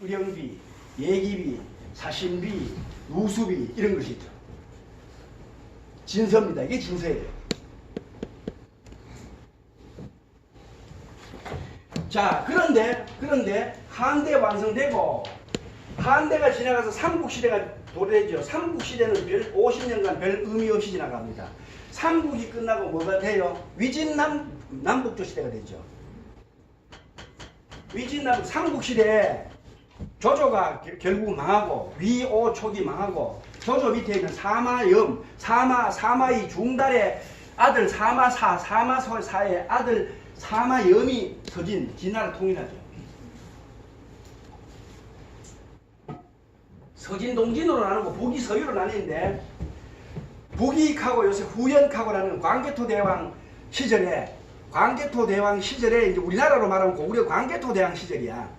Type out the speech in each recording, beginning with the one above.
의령비, 예기비, 사신비, 누수비 이런 것이 있죠. 진서입니다. 이게 진서예요. 자, 그런데, 그런데, 한대 완성되고, 한대가 지나가서 삼국시대가 도래되죠. 삼국시대는 별 50년간 별 의미 없이 지나갑니다. 삼국이 끝나고 뭐가 돼요? 위진남, 남북조 시대가 되죠. 위진남, 삼국시대에 조조가 겨- 결국 망하고, 위오촉이 망하고, 조조 밑에 있는 사마염, 사마, 사마의 중달의 아들 사마사, 사마사의 아들 사마염이 서진 진나라 통일하죠. 서진 동진으로 나누고 북이 서유로 나뉘는데 북이익하고 요새 후연하고라는 광개토 대왕 시절에 광개토 대왕 시절에 이제 우리나라로 말하면 고구려 광개토 대왕 시절이야.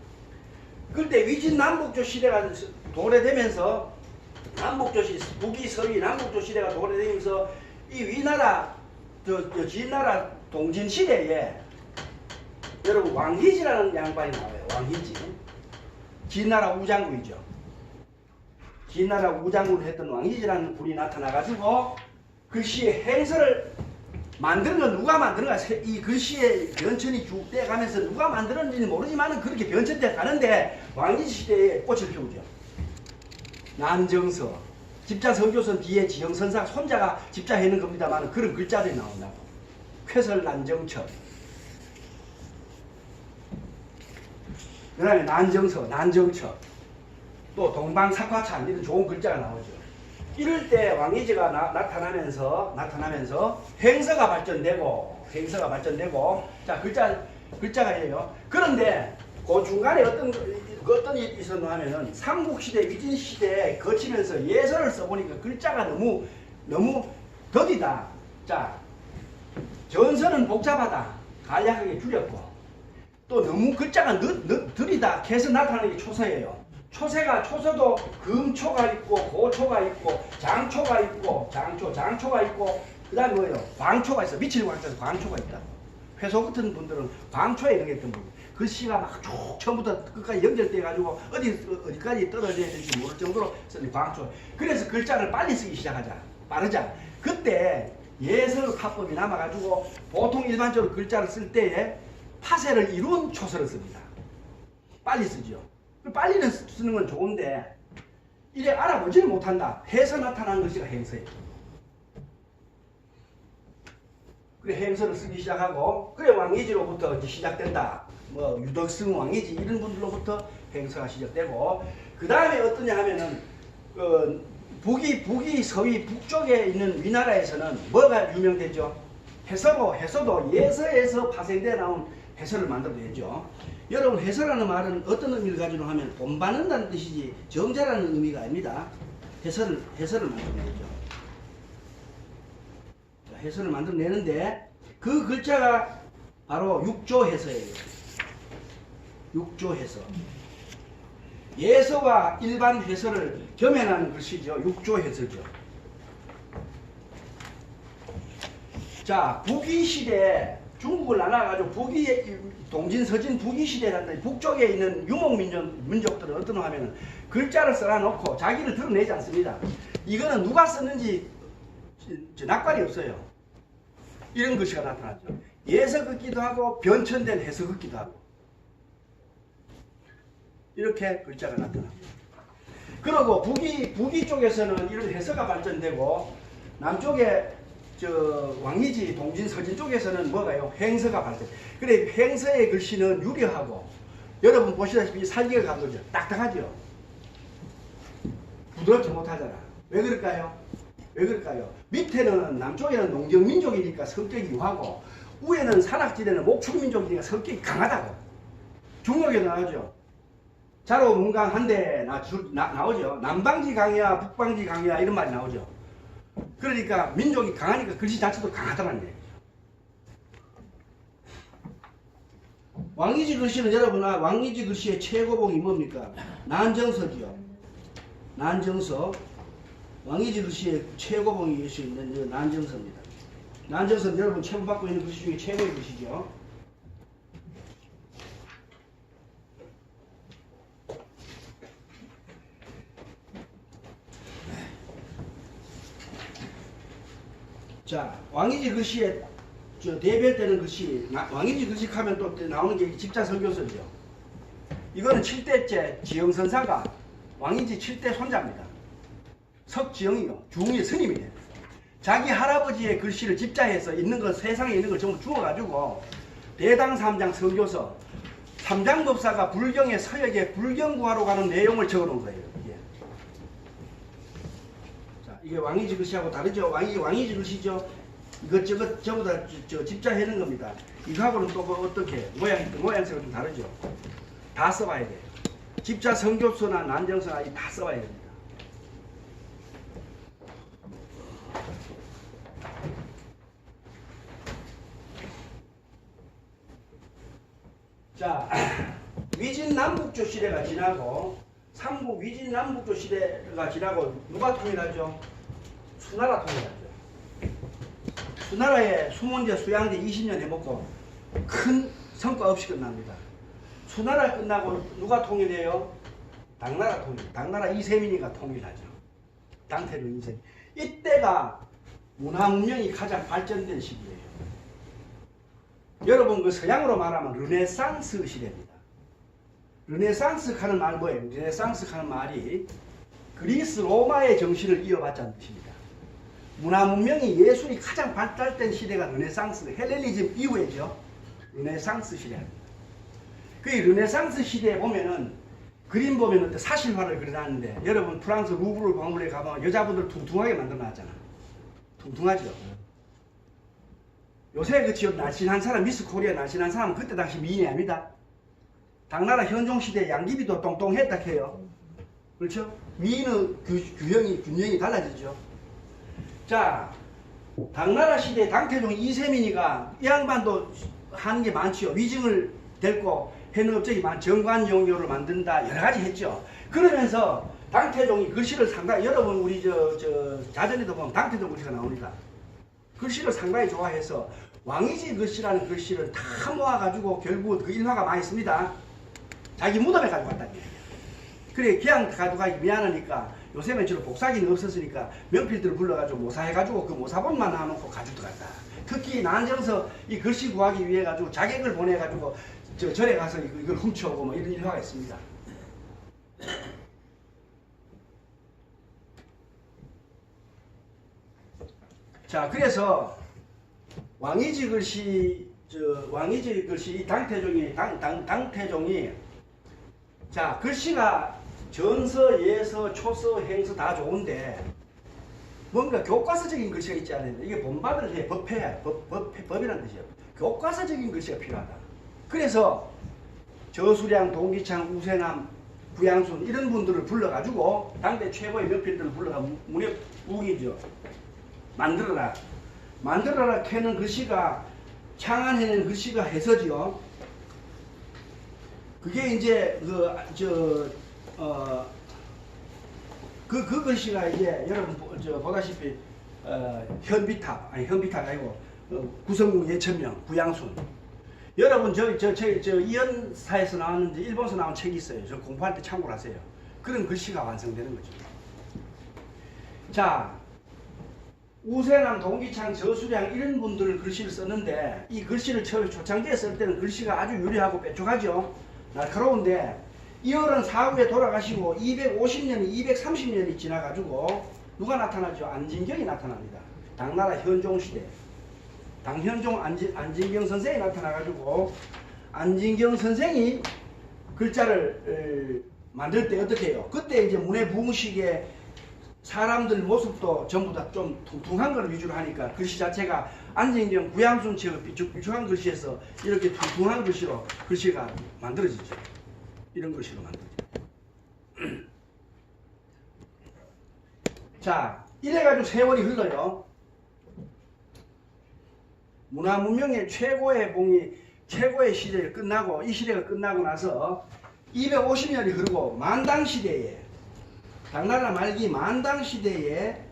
그때 위진 남북조 시대가 도래되면서 남북조 시 북이 서위 남북조 시대가 도래되면서 이 위나라 저, 저 진나라 동진 시대에 여러분 왕희지라는 양반이 나와요. 왕희지. 진나라 우장군이죠. 진나라 우장군을 했던 왕희지라는 분이 나타나가지고 글씨의 행서를 만드는 건 누가 세- 이 글씨의 변천이 쭉 떼가면서 누가 만들었는지는 모르지만 그렇게 변천돼 가는데 왕희지 시대에 꽃을 피우죠. 난정서. 집자 성교선 뒤에 지형 선상 손자가 집자 해는 겁니다만 그런 글자들이 나온다고. 쾌설 난정처. 그 다음에 난정서 난정처. 또 동방삭화찬 이런 좋은 글자가 나오죠 이럴 때 왕이지가 나, 나타나면서 나타나면서 행서가 발전되고 행서가 발전되고 자 글자 글자가예요. 그런데 그 중간에 어떤 그 어떤 일이 있었나 하면은 삼국시대 위진시대에 거치면서 예서를 써보니까 글자가 너무 너무 더디다. 자 전서는 복잡하다. 간략하게 줄였고 또 너무 글자가 늦, 늦, 느리다. 해서 나타나는 게 초서예요 초세가 초서도 금초가 있고 고초가 있고 장초가 있고 장초 장초가 있고 그 다음에 뭐예요? 광초가 있어. 미칠 광초에서 광초가 있다. 회소 같은 분들은 광초에 있던 분 글씨가 막 쭉 처음부터 끝까지 연결돼 가지고 어디 어디까지 떨어져야 될지 모를 정도로 광초. 그래서 글자를 빨리 쓰기 시작하자. 빠르자. 그때 예설 파법이 남아 가지고 보통 일반적으로 글자를 쓸 때에 파세를 이룬 초서를 씁니다. 빨리 쓰죠 빨리는 쓰는 건 좋은데 이래 알아보지를 못한다 해서 나타난 것이 행서예요 그래 행서를 쓰기 시작하고 그래 왕이지로부터 시작된다. 뭐 유덕승 왕이지 이런 분들로부터 행서가 시작되고 그 다음에 어떠냐 하면은 그 북이 북이 서위 북쪽에 있는 위나라에서는 뭐가 유명되죠? 해서로 해서도 예서에서 파생돼 나온 해서를 만들어내죠. 여러분 해서라는 말은 어떤 의미를 가지고 하면 돈 받는다는 뜻이지 정자라는 의미가 아닙니다. 해서를 해서를 만들어내죠. 자, 해설을 만들어내는데 그 글자가 바로 육조 해서예요. 육조 해서. 예서와 일반 해설을 겸해하는 글씨죠. 육조 해서죠. 자, 북위 시대 중국을 나눠가지고 북위 동진 서진 북위 시대라는 북쪽에 있는 유목 민족 민족들은 어떤 하면은 글자를 써놔놓고 자기를 드러내지 않습니다. 이거는 누가 썼는지 저 낙관이 없어요. 이런 글씨가 나타났죠. 예서 긋기도 하고 변천된 해서 긋기도 하고 이렇게 글자가 나타납니다. 그리고 북이 북이 쪽에서는 이런 해서가 발전되고 남쪽에 저 왕이지 동진 서진 쪽에서는 뭐가요? 행서가 발전. 그래 행서의 글씨는 유려하고 여러분 보시다시피 살기가 간 거죠. 딱딱하죠. 부드럽지 못하잖아. 왜 그럴까요? 왜 그럴까요? 밑에는 남쪽에는 농경민족이니까 성격이 유하고 위에는 산악지대는 목축민족이니까 성격이 강하다고. 중국에 나오죠. 자로 주- 나, 나오죠. 남방지 강이야 북방지 강이야 이런 말이 나오죠. 그러니까 민족이 강하니까 글씨 자체도 강하다는 얘기죠. 왕이지 글씨는 여러분 아, 왕이지 글씨의 최고봉이 뭡니까? 난정서지요. 난정서. 왕이지 글씨의 최고봉이 있는 이 난정서입니다. 난정서는 여러분 체험받고 있는 글씨 중에 최고의 글씨죠. 자, 왕이지 글씨에 저 대별되는 글씨, 나- 왕이지 글씨 하면 또 나오는 게 집자 설교서죠. 이거는 7대째 지영 선사가 왕이지 7대 손자입니다. 석지영이요. 중의 스님이에요. 자기 할아버지의 글씨를 집자해서 있는 거 세상에 있는 걸 전부 주워가지고 대당 3장 선교서 삼장법사가 불경의 서역에 불경 구하러 가는 내용을 적어놓은 거예요. 이게. 왕이지 글씨하고 다르죠. 왕이 왕이지 글씨죠. 이것저것 전부 다 저, 집자해는 겁니다. 이거하고는 또 그 어떻게 모양 모양새가 좀 다르죠. 다 써봐야 돼요. 집자 성교서나 난정서나 이다 써봐야 됩니다. 자, 위진 남북조 시대가 지나고 삼국 위진 남북조 시대가 지나고 누가 통일하죠? 수나라 통일하죠. 수나라에 수문제 수양제 20년 해먹고 큰 성과 없이 끝납니다. 수나라 끝나고 누가 통일해요? 당나라 통일. 당나라 이세민이가 통일하죠. 당태종 이세민. 이때가 문화 문명이 가장 발전된 시기예요. 여러분 그 서양으로 말하면 르네상스 시대입니다. 르네상스 하는 말 뭐예요? 르네상스 하는 말이 그리스 로마의 정신을 이어받자는 뜻입니다. 문화 문명이 예술이 가장 발달된 시대가 르네상스, 헬레니즘 이후에죠. 르네상스 시대입니다. 그 르네상스 시대에 보면은 그림 보면은 사실화를 그려놨는데 여러분 프랑스 루브르 박물관에 가면 여자분들 퉁퉁하게 만들어놨잖아. 퉁퉁하죠. 요새 그 지역 날씬한 사람, 미스 코리아 날씬한 사람은 그때 당시 미인이 아닙니다. 당나라 현종 시대 양귀비도 똥똥했다 해요. 그렇죠? 미인의 규, 규형이, 균형이 달라지죠. 자, 당나라 시대 당태종 이세민이가 이 양반도 하는 게 많지요. 위증을 데리고 해는 업적이 많, 정관용료를 만든다 여러 가지 했죠. 그러면서 당태종이 글씨를 상당히 여러분 우리 저, 저 자전에도 보면 당태종 글씨가 나옵니다. 글씨를 상당히 좋아해서 왕이지 글씨라는 글씨를 다 모아가지고 결국 그 일화가 많이 있습니다. 자기 무덤에 가지고 갔다는 얘기예요. 그래 그냥 가져가기 미안하니까 요새는 주로 복사기는 없었으니까 명필들을 불러가지고 모사해가지고 그 모사본만 놔놓고 가지고 갔다. 특히 난정서 이 글씨 구하기 위해 가지고 자객을 보내가지고 저 절에 가서 이걸 훔쳐오고 뭐 이런 일화가 있습니다. 자 그래서 왕이지 글씨 저 왕이지 글씨 이 당태종이 당, 당, 당태종이 자 글씨가 전서 예서 초서 행서 다 좋은데 뭔가 교과서적인 글씨가 있지 않는데 이게 본받을 해 법해 법, 법, 법이라는 뜻이에요 교과서적인 글씨가 필요하다 그래서 저수량 동기창 우세남 부양순 이런 분들을 불러가지고 당대 최고의 명필들을 불러가 문협 우기죠 만들어라. 만들어라 캐는 글씨가 창안해낸 글씨가 해서지요. 그게 이제 그저 어 그 그 글씨가 이제 여러분 보- 저 보다시피 어, 현비탑 아니 현비탑 아니고 어, 구성국 예천명 구양순 여러분 저 저 저 저 이연사에서 나왔는데 일본에서 나온 책이 있어요. 저 공부할 때 참고를 하세요. 그런 글씨가 완성되는 거죠. 자 우세남, 동기창, 저수량 이런 분들을 글씨를 썼는데 이 글씨를 처음에 초창기에 쓸 때는 글씨가 아주 유리하고 뾰족하죠. 날카로운데 이어른 사후에 돌아가시고 250년이 230년이 지나가지고 누가 나타나죠? 안진경이 나타납니다. 당나라 현종 시대. 당현종 안진, 안진경 선생이 나타나가지고 안진경 선생이 글자를 에, 만들 때 어떻게 해요? 그때 이제 문해 부흥식에 사람들 모습도 전부 다 좀 퉁퉁한 걸 위주로 하니까 글씨 자체가 안진경 구양순처럼 삐죽삐죽한 글씨에서 이렇게 퉁퉁한 글씨로 글씨가 만들어지죠. 이런 글씨로 만들어져. 자, 이래가지고 세월이 흘러요. 문화 문명의 최고의 봉이 최고의 시대를 끝나고 이 시대가 끝나고 나서 250년이 흐르고 만당 시대에 당나라 말기 만당 시대에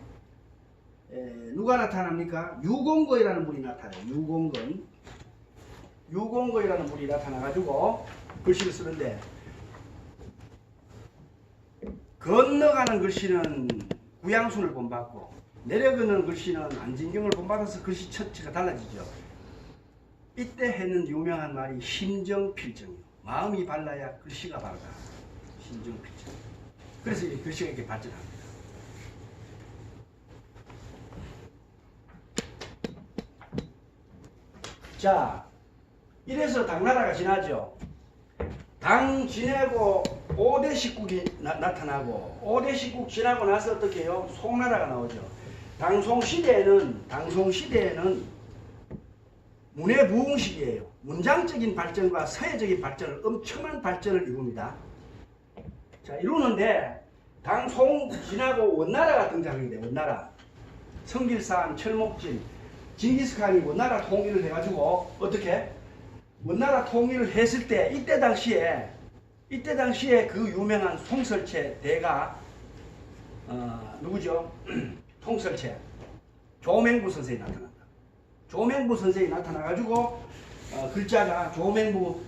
에, 누가 나타납니까? 유공거이라는 분이 나타나요. 유공건. 유공거이라는 분이 나타나가지고 글씨를 쓰는데 건너가는 글씨는 구양순을 본받고 내려가는 글씨는 안진경을 본받아서 글씨 처치가 달라지죠. 이때 해는 유명한 말이 심정필정이요. 마음이 발라야 글씨가 바르다. 심정필정. 그래서 이 글씨가 이렇게 발전합니다. 자, 이래서 당나라가 지나죠. 당 지내고 5대 식국이 나, 타나고 5대 식국 지나고 나서 어떻게 해요? 송나라가 나오죠. 당송 시대에는 당송 시대에는 문해 부흥 시기예요. 문장적인 발전과 서예적인 발전을 엄청난 발전을 이룹니다. 자, 이루는데 당송 지나고 원나라가 돼요. 원나라. 성길산, 철목진, 징기스칸이 원나라 통일을 해가지고 어떻게 원나라 통일을 했을 때 이때 당시에 이때 당시에 그 유명한 송설체 대가 어, 누구죠? 송설체 조맹부 선생이 나타난다. 조맹부 선생이 나타나가지고 어, 글자가 조맹부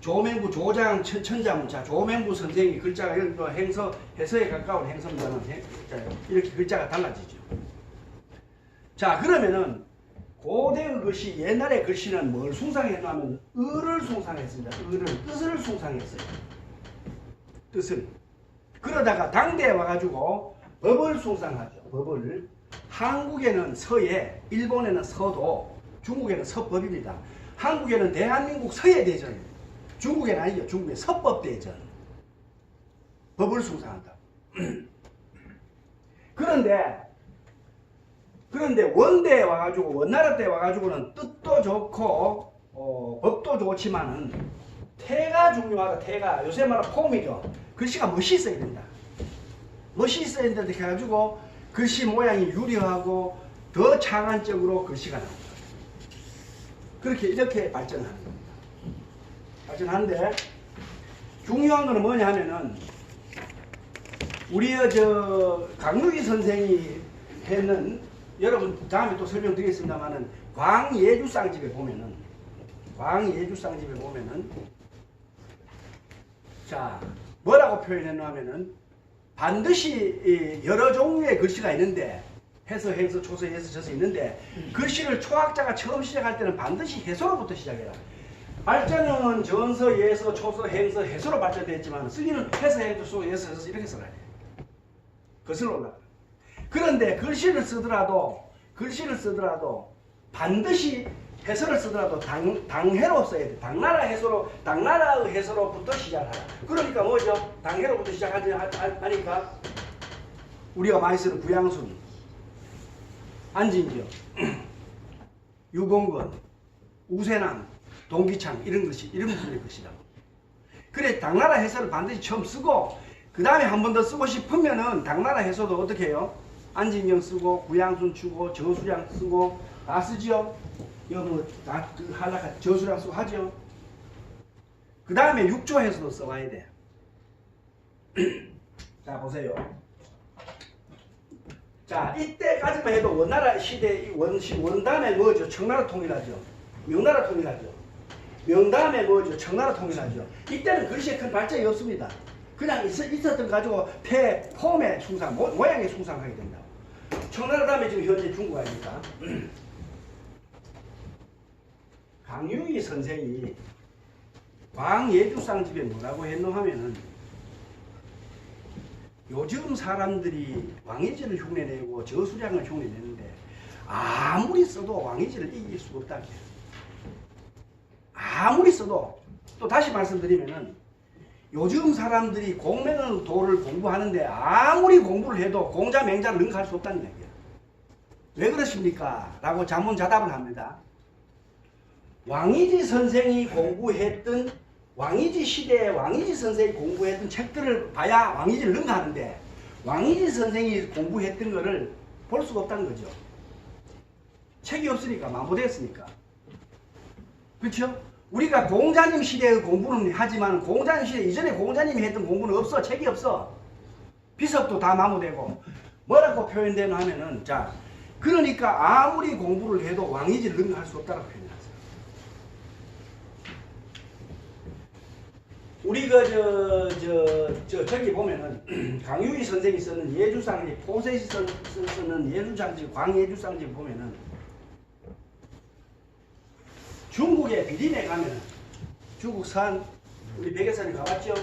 조맹부 조장 천, 천자문자 조맹부 선생이 글자가 이런 거 행서 해서에 가까운 행서문자는 행- 자, 이렇게 글자가 달라지죠. 자 그러면은 고대의 글씨 옛날의 글씨는 뭘 숭상했냐면 을을 숭상했습니다. 을을 뜻을 숭상했어요. 뜻을 그러다가 당대에 와가지고 법을 숭상하죠. 법을 한국에는 서예, 일본에는 서도, 중국에는 서법입니다. 한국에는 대한민국 서예대전, 중국에는 아니죠. 중국에 서법대전. 법을 숭상한다. 그런데 그런데 원대에 와가지고 원나라 때 와가지고는 뜻도 좋고 어, 법도 좋지만은 태가 중요하다. 태가 요새 말하는 폼이죠. 글씨가 멋이 있어야 된다. 멋이 있어야 된다 이렇게 해가지고 글씨 모양이 유려하고 더 장안적으로 글씨가 나온다. 그렇게 이렇게 발전하는 겁니다. 발전하는데 중요한 거는 뭐냐 하면은 우리의 저 강유기 선생이 했는 여러분 다음에 또 설명드리겠습니다만은 광예주쌍집에 보면은 광예주쌍집에 보면은 자 뭐라고 표현했나 하면은 반드시 이 여러 종류의 글씨가 있는데 해서 해서 초서 해서 저서 있는데 글씨를 초학자가 처음 시작할 때는 반드시 해서로부터 시작해라. 발전은 전서, 예서, 초서, 행서, 해서로 발전됐지만 쓰기는 해서, 해서, 소, 예서, 해서 이렇게 써야 돼. 거슬러 올라가. 그런데 글씨를 쓰더라도 글씨를 쓰더라도 반드시 해설을 쓰더라도 당, 당해로 써야 돼. 당나라 해서로 당나라의 해서로부터 시작하라. 그러니까 뭐죠? 당해로부터 시작하지 하- 하- 하니까 우리가 많이 쓰는 구양순, 안진지요, 유봉건, 우세남, 동기창 이런 것이 이런 분의 것이다. 그래 당나라 해설을 반드시 처음 쓰고 그 다음에 한 번 더 쓰고 싶으면은 당나라 해설도 어떻게 해요? 안진영 쓰고 구양순 추고 저수량 쓰고 다 쓰지요. 이거 뭐다 그 하나가 저수량 쓰고 하죠. 그 다음에 육조 해설도 써와야 돼. 자 보세요. 자 이때까지만 해도 원나라 시대 이 원시 원담에 뭐죠? 청나라 통일하죠. 명나라 통일하죠. 명담에 뭐죠? 청나라 통일하죠. 이때는 글씨에 큰 발전이 없습니다. 그냥 있, 있었던 가지고 태, 폼의 숭상, 모, 모양의 숭상하게 된다. 청나라 다음에 지금 현재 중국 아닙니까? 강유희 선생이 광예주상 집에 뭐라고 했노 하면은 요즘 사람들이 왕이지를 흉내내고 저수량을 흉내내는데 아무리 써도 왕이지를 이길 수가 없다. 아무리 써도 또 다시 말씀드리면은 요즘 사람들이 공매는 도를 공부하는데 아무리 공부를 해도 공자 맹자를 능가할 수 없다는 얘기야. 왜 그러십니까? 라고 자문자답을 합니다. 왕이지 선생이 공부했던 왕이지 시대에 왕이지 선생이 공부했던 책들을 봐야 왕이지를 능가하는데 왕이지 선생이 공부했던 거를 볼 수가 없다는 거죠. 책이 없으니까 만보됐으니까. 그렇죠? 우리가 공자님 시대의 공부는 하지만 공자님 시대 이전에 공자님이 했던 공부는 없어. 책이 없어. 비석도 다 마모되고 뭐라고 표현되나 하면은 자 그러니까 아무리 공부를 해도 왕이지를 능가할 수 없다고 표현했어요. 우리 그저저 저 저기 보면은 강유희 선생이 쓰는 예주상지 포세시 쓰- 쓰- 쓰는 예주상지 광예주상지 보면은 중국의 비림에 가면은 중국 산 우리 백예산에 가봤죠?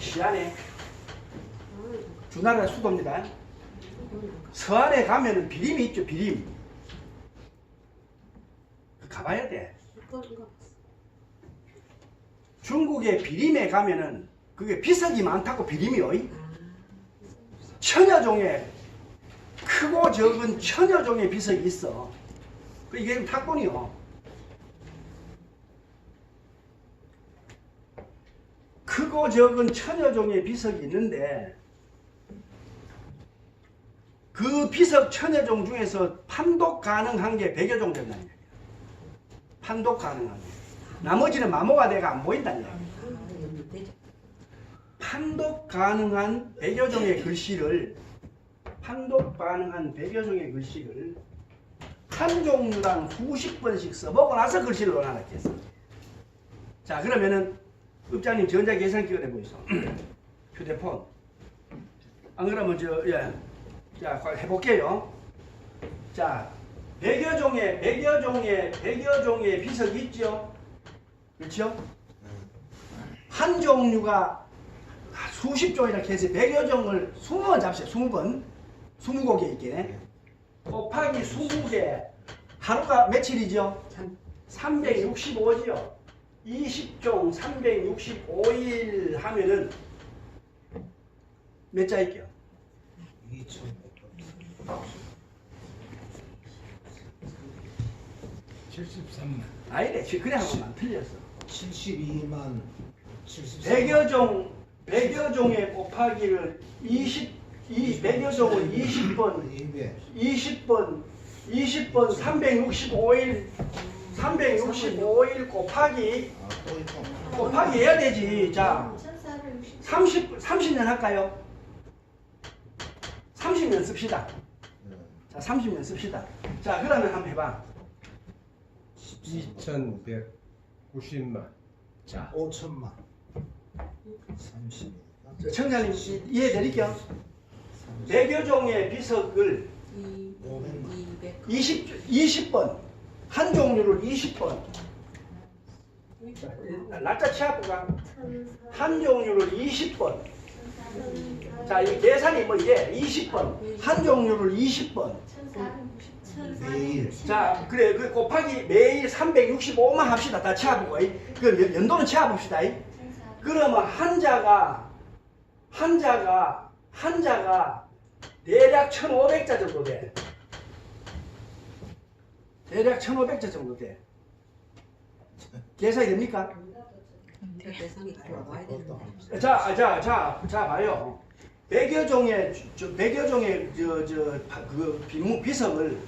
시안에 주나라 수도입니다. 서안에 가면은 비림이 있죠 비림. 그 가봐야 돼. 중국의 비림에 가면은 그게 비석이 많다고 비림이요. 천여 종의 크고 적은 천여 종의 비석이 있어. 그 이게 탁본이요. 크고 적은 천여 종의 비석이 있는데 그 비석 천여 종 중에서 판독 가능한 게 백여 종 된다는 얘기야. 판독 가능한 게. 나머지는 마모가 내가 안 보인다는 얘기야. 판독 가능한 백여 종의 글씨를 판독 가능한 백여 종의 글씨를 한 종류당 수십 번씩 써보고 나서 글씨를 원하겠어. 자 그러면은 읍장님 전자계산기를 해보이소. 휴대폰. 안 그러면 저 예. 자 해볼게요. 자 백여 종의 백여 종의 백여 종의 비석이 있죠. 그렇죠? 한 종류가 수십 종이라 해서 백여 종을 20번 잡으세요. 20번. 20곡에 있게. 곱하기 20개. 하루가 며칠이죠? 365지요. 20종 365일 하면은 몇 자일게요? 73만. 아니래. 그래 한 번만 틀렸어. 72만 74만 백여 종, 백여 종의 곱하기를 20, 이 백여 종을 20번 200 20번, 20번 365일, 365일 곱하기, 아또 있고 곱하기 해야 되지. 자, 30, 30년 할까요? 30년 씁시다. 네. 자, 30년 씁시다. 자, 그러면 한번 해봐. 2,190만. 자, 5천만 30저 청장님 이- 이해드릴게요. 백여 종의 비석을 20, 20번, 한 종류를 20번. 날짜 치아부가 한 종류를 20번. 자, 이 계산이 뭐 이게 20번. 한 종류를 20번. 매일 자, 그래. 그 곱하기 매일 365만 합시다. 다 치아보고. 그 연- 연도는 치아봅시다. 그러면 한자가 한자가 한자가 대략 1,500자 정도 돼. 대략 1,500자 정도 돼. 계산이 됩니까? 되는데. 자, 아, 자, 자, 자, 봐요. 백여 종의 저 백여 종의 저저그 비무 비석을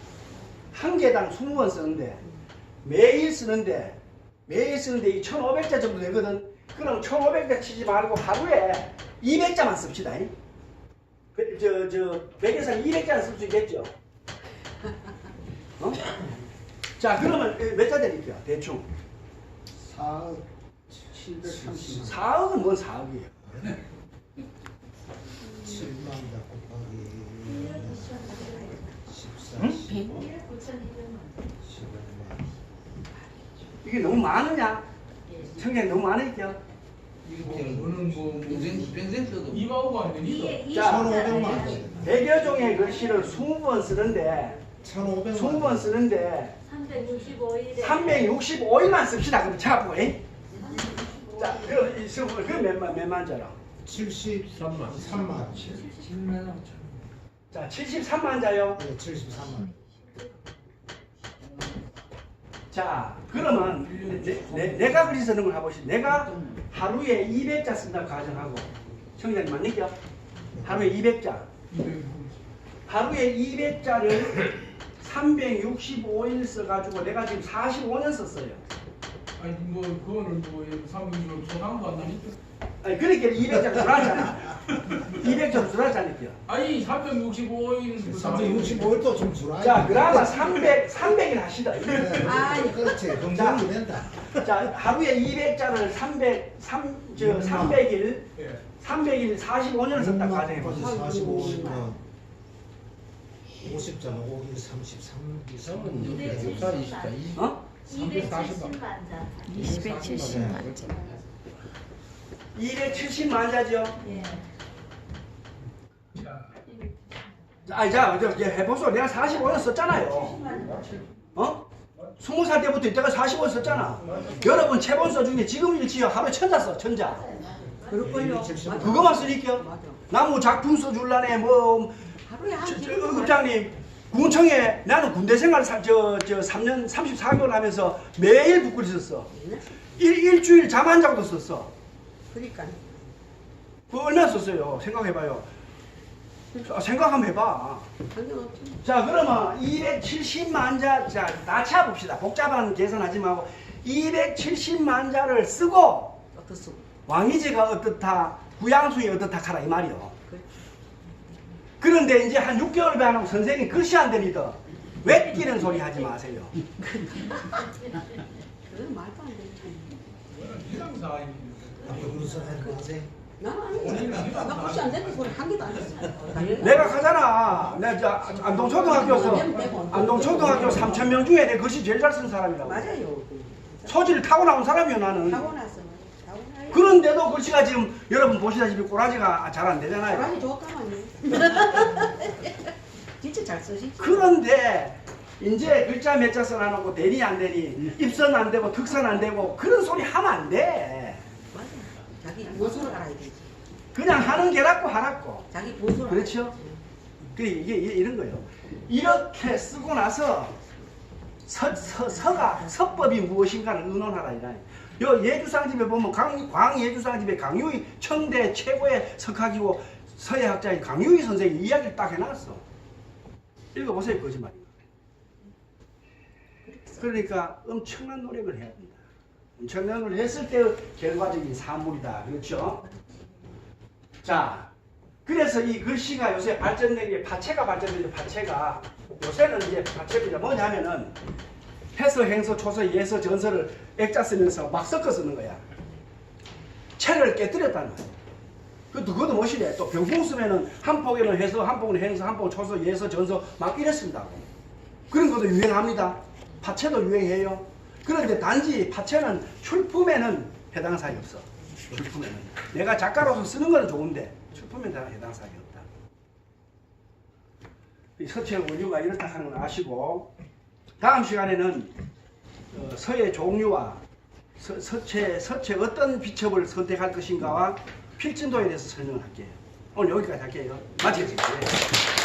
한 개당 20번 쓰는데 매일 쓰는데 매일 쓰는데 이 1,500자 정도 되거든. 그럼 1,500자 치지 말고 하루에 200자만 씁시다. 저저 백여상 200자는 쓸 수 있겠죠. 어? 자, 그러면 몇 자 드릴게요. 대충 4억 730만 4억은 뭔 4억이에요? 7만 다 곱하기 14 응? 15만 이게 너무 많으냐? 청량이 너무 많으니까. 이거는 뭐 평생 평생 써도 이마오가 아니니? 자, 1,500만 백여 종의 글씨를 20번 쓰는데 1,500만 20번 쓰는데 365일에 365일만 씁시다. 그럼 차고. 자, 그럼 이 수분 그 몇만 몇만 자라. 73만 3만 7만 5천. 자, 73만 자요. 네, 73만 자, 그러면 내, 내, 내가 글씨 쓰는 걸 해보시. 내가 하루에 200자 쓴다고 가정하고 청장님 맞니까? 하루에 200자. 하루에 200자를 365일 써가지고 내가 지금 45년 썼어요. 아니 뭐 그거는 뭐 소상도 안 나니까. 아니 그렇게 200장 들어왔잖아. 200점 들어왔잖아요. 아니 365인 365일 좀 줄어. 자, 그나마 300, 300일 하시다. 아, 그렇지. 검증이 된다. 자, 하루에 200장을 300, 3, 저 300일, 예. 300일 45년을 썼다 가정해 보세요. 45면 50점, 5, 33, 3은 2 64, 24, 20. 어? 270만 자. 270만 270만 자죠. 예. 자, 아니, 자, 저, 이제 해보소. 내가 45년 썼잖아요. 어? 20살 때부터 이때가 45년 썼잖아. 여러분, 채본서 중에 지금 일치요. 하루에 천자 써, 천자. 그럴걸요. 270. 맞아. 그거만 쓰니까. 나무 작품 써줄라네, 뭐, 하루에 한 저, 저, 기록 의장님 군청에 나는 군대 생활 사, 저, 저 3년 34개월 하면서 매일 북글 썼어. 일, 일주일 잠안 자고도 썼어. 그러니까 그거 얼마나 썼어요? 생각해봐요. 아, 생각 한번 해봐. 자, 그러면 270만 자, 자, 낮춰 봅시다. 복잡한 계산하지 말고 270만 자를 쓰고 어떻소? 왕이제가 어떻다, 구양수이 어떻다 하라 이 말이요. 그래. 그런데 이제 한 6개월 배하면 선생님 글씨 안 됩니다. 왜 끼는 소리 하지 마세요. 그건 말도 안 되지. 해당 사항입니다. 앞으로 그런 소리 하지 마세요. 나는 아니. 나 글씨 안 되는 소리 한 개도 안 했어. 내가 가잖아. 내가 저 안동초등학교에서 안동초등학교 3천 명 중에 내 글씨 제일 잘 쓰는 사람이라고. 맞아요. 소질을 타고 나온 사람이요 나는. 타고 났어. 타고나. 그런데도 글씨가 지금 여러분 보시다시피 꼬라지가 잘 안 되잖아요. 고라니 좋다만요. 진짜 잘 쓰시지. 그런데 이제 글자 몇 자 써놔놓고 되니 안 되니 입선 안 되고 특선 안 되고 그런 소리 하면 안 돼. 자기 보수를 알아야 되지. 그냥 하는 게랍고 하랍고. 자기 보수를. 그렇죠? 그 이게 이- 이런 거예요. 이렇게 쓰고 나서 서, 서, 서가 서법이 무엇인가를 의논하라 이라. 요 예주상집에 보면 강, 광예주상집에 강유희 청대 최고의 석학이고 서예학자인 강유희 선생이 이야기를 딱 해놨어. 읽어보세요 거짓말입니다. 그러니까 엄청난 노력을 해야 된다. 노력을 했을 때 결과적인 산물이다. 그렇죠? 자, 그래서 이 글씨가 요새 발전된 게 파체가 발전된 게 파체가 요새는 이제 파체가 뭐냐면은 해서 행서 초서 예서 전서를 액자 쓰면서 막 섞어 쓰는 거야. 체를 깨뜨렸다는 거야. 그 그것도 멋이래. 또 병풍 쓰면은 한 폭에는 해서 한 폭은 행서 한 폭은 초서 예서 전서 막 이랬습니다. 그런 것도 유행합니다. 파체도 유행해요. 그런데 단지 파체는 출품에는 해당 사항이 없어. 출품에는. 내가 작가로서 쓰는 거는 좋은데 출품에 대한 해당 사항이 없다. 이 서체 원료가 이렇다 하는 걸 아시고 다음 시간에는 어, 서의 종류와 서, 서체, 서체 어떤 비첩을 선택할 것인가와 필진도에 대해서 설명을 할게요. 오늘 여기까지 할게요. 마치겠습니다. 예.